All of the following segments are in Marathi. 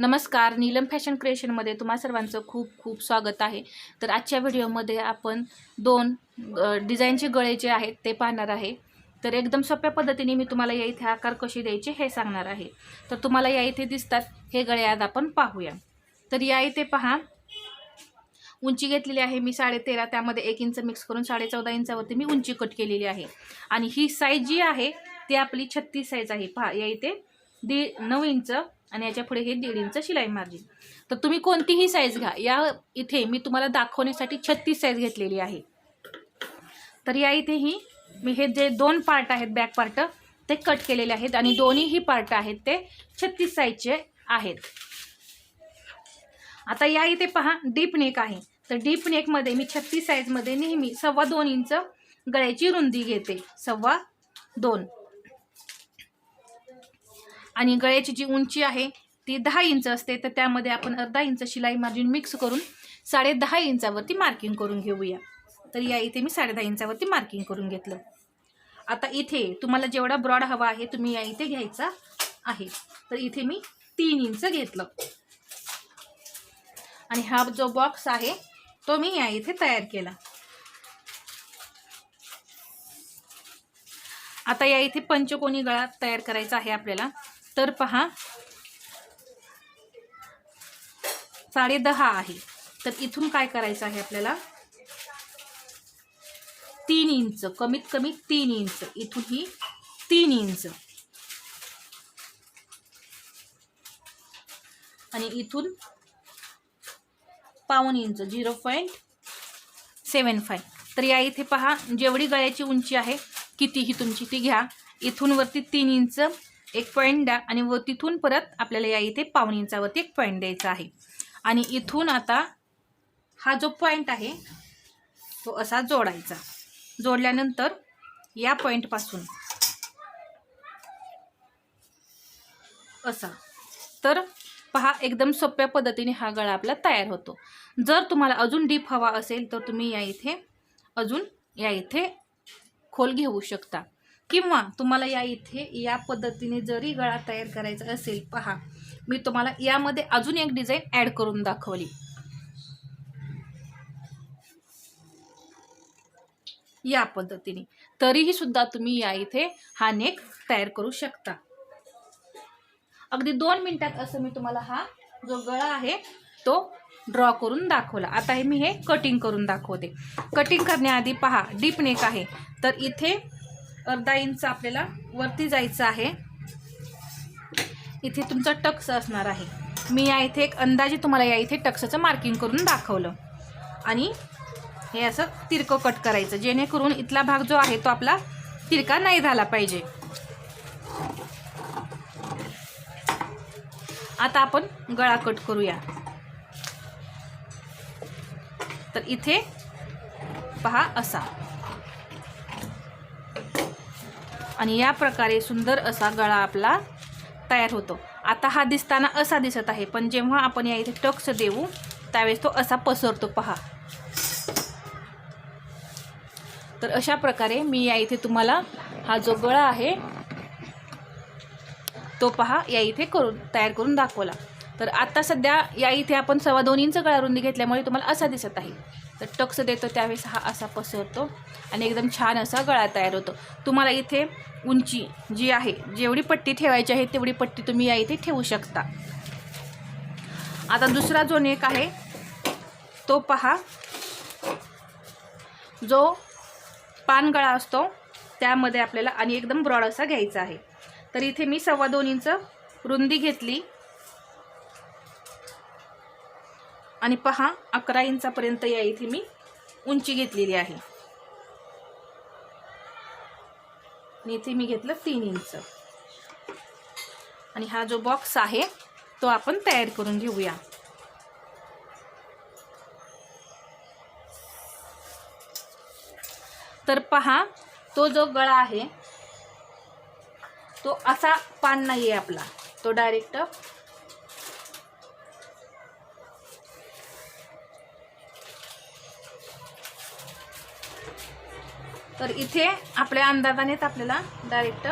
नमस्कार नीलम फॅशन क्रिएशनमध्ये तुम्हा सर्वांचं खूप खूप स्वागत आहे. तर आजच्या व्हिडिओमध्ये आपण दोन डिझाईनचे गळे जे आहेत ते पाहणार आहे. तर एकदम सोप्या पद्धतीने मी तुम्हाला या इथे आकार कसे द्यायचे हे सांगणार आहे. तर तुम्हाला या इथे दिसतात हे गळे आज आपण पाहूया. तर या इथे पहा. उंची घेतलेली आहे मी साडे तेरा त्यामध्ये एक इंच मिक्स करून साडे चौदा इंचावरती मी उंची कट केलेली आहे. आणि ही साईज जी आहे ती आपली छत्तीस साईज आहे. पहा या इथे दीड नऊ इंच आणि याच्यापुढे हे दीड इंच शिलाई मार्जिन. तर तुम्ही कोणतीही साईज घ्या. या इथे मी तुम्हाला दाखवण्यासाठी छत्तीस साईज घेतलेली आहे. तर या इथेही मी हे जे दोन पार्ट आहेत बॅक पार्ट ते कट केलेले आहेत आणि दोन्हीही पार्ट आहेत ते छत्तीस साईजचे आहेत. आता या इथे पहा डीप नेक आहे. तर डीप नेकमध्ये मी छत्तीस साईजमध्ये नेहमी सव्वा दोन इंच गळ्याची रुंदी घेते. सव्वा दोन. आणि गळ्याची जी उंची आहे ती दहा इंच असते तर त्यामध्ये आपण अर्धा इंच शिलाई मार्जिन मिक्स करून साडे दहा इंचावरती मार्किंग करून घेऊया. तर या इथे मी साडे दहा इंचावरती मार्किंग करून घेतलं. आता इथे तुम्हाला जेवढा ब्रॉड हवा आहे तुम्ही या इथे घ्यायचा आहे. तर इथे मी तीन इंच घेतलं. आणि हा जो बॉक्स आहे तो मी या इथे तयार केला. आता या इथे पंचकोनी गळा तयार करायचा आहे आपल्याला. तर पहा. साडे दहा आहे. तर इथून काय करायचं आहे आपल्याला? तीन इंच कमीत कमी तीन इंच. इथून ही तीन इंच. आणि इथून पाऊन inch zero point seven five तर या इथे पहा जेवढी गळ्याची उंची आहे कितीही तुमची ती घ्या. इथून वरती तीन इंच एक पॉईंट द्या आणि व तिथून परत आपल्याला या इथे पाऊण इंचावरती एक पॉईंट द्यायचा आहे. आणि इथून आता हा जो पॉईंट आहे तो असा जोडायचा. जोडल्यानंतर या पॉईंटपासून असा. तर पहा एकदम सोप्या पद्धतीने हा गळा आपला तयार होतो. जर तुम्हाला अजून डीप हवा असेल तर तुम्ही या इथे अजून या इथे खोल घेऊ शकता. किंवा तुम्हाला या इथे या पद्धतीने जरी गळा तयार करायचा असेल पहा मी तुम्हाला यामध्ये अजून एक डिझाईन ॲड करून दाखवली. या पद्धतीने. तरीही सुद्धा तुम्ही या इथे हा नेक तयार करू शकता. अगदी दोन मिनिटात असं मी तुम्हाला हा जो गळा आहे तो ड्रॉ करून दाखवला. आता हे मी हे कटिंग करून दाखवते. कटिंग करण्याआधी पहा डीप नेक आहे. तर इथे अर्धा इंच आपल्याला वरती जायचं आहे. इथे तुमचा टक्स असणार आहे. मी या इथे एक अंदाजे तुम्हाला या इथे टक्सचं मार्किंग करून दाखवलं. आणि हे असं तिरकं कट करायचं. जेणेकरून इथला भाग जो आहे तो आपला तिरका नाही झाला पाहिजे. आता आपण गळा कट करूया. तर इथे पहा असा. आणि या प्रकारे सुंदर असा गळा आपला तयार होतो. आता हा दिसताना असा दिसत आहे पण जेव्हा आपण या इथे टक्स देऊ त्यावेळेस तो असा पसरतो. पहा. तर अशा प्रकारे मी या इथे तुम्हाला हा जो गळा आहे तो पहा या इथे करून तयार करून दाखवला. तर आता सध्या या इथे आपण सव्वा दोन इंच गळा रुंदी घेतल्यामुळे तुम्हाला असा दिसत आहे. तर टक्स देतो त्यावेळेस हा असा पसरतो आणि एकदम छान असा गळा तयार होतो. तुम्हाला इथे उंची जी आहे जेवढी पट्टी ठेवायची आहे तेवढी पट्टी तुम्ही या इथे ठेवू शकता. आता दुसरा जो नेक आहे. तो पहा. जो पानगळा असतो त्यामध्ये आपल्याला आणि एकदम ब्रॉड असा घ्यायचा आहे. तर इथे मी सव्वा दोन इंच रुंदी घेतली. आणि पहा अकरा इंचापर्यंत या इथे मी उंची घेतलेली आहे. आणि इथे मी घेतलं तीन इंच. आणि हा जो बॉक्स आहे तो आपण तयार करून घेऊया. तर पहा तो जो गळा आहे तो असा पान नाही आहे आपला. तो डायरेक्ट तर इथे आपल्या अंदाजानेच आपल्याला डायरेक्ट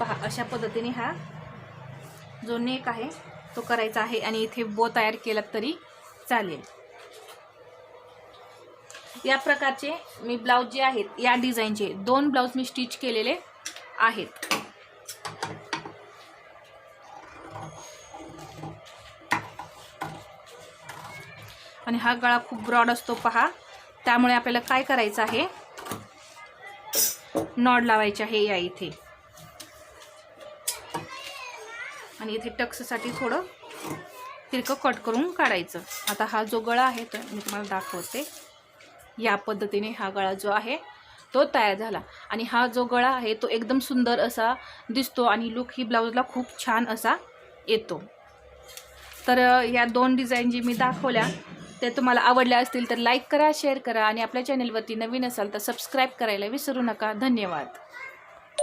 पहा अशा पद्धतीने हा जो नेक आहे तो करायचा आहे आणि इथे बो तयार केला तरी चालेल. या प्रकारचे मी ब्लाऊज जे आहेत या डिझाईनचे दोन ब्लाऊज मी स्टिच केलेले आहेत. आणि हा गळा खूप ब्रॉड असतो पहा. त्यामुळे आपल्याला काय करायचं आहे? नॉड लावायचे आहे या इथे. आणि इथे टक्ससाठी थोडं तिरकं कट करून काढायचं. आता हा जो गळा आहे तो मी तुम्हाला दाखवते. या पद्धतीने हा गळा जो आहे तो तयार झाला. आणि हा जो गळा आहे तो एकदम सुंदर असा दिसतो आणि लुक ही ब्लाऊजला खूप छान असा येतो. तर या दोन डिझाईन जी मी दाखवल्या ते तुम्हाला आवडल्या असतील तर लाईक करा शेअर करा आणि आपल्या चॅनलवरती नवीन असाल तर सबस्क्राईब करायला विसरू नका. धन्यवाद.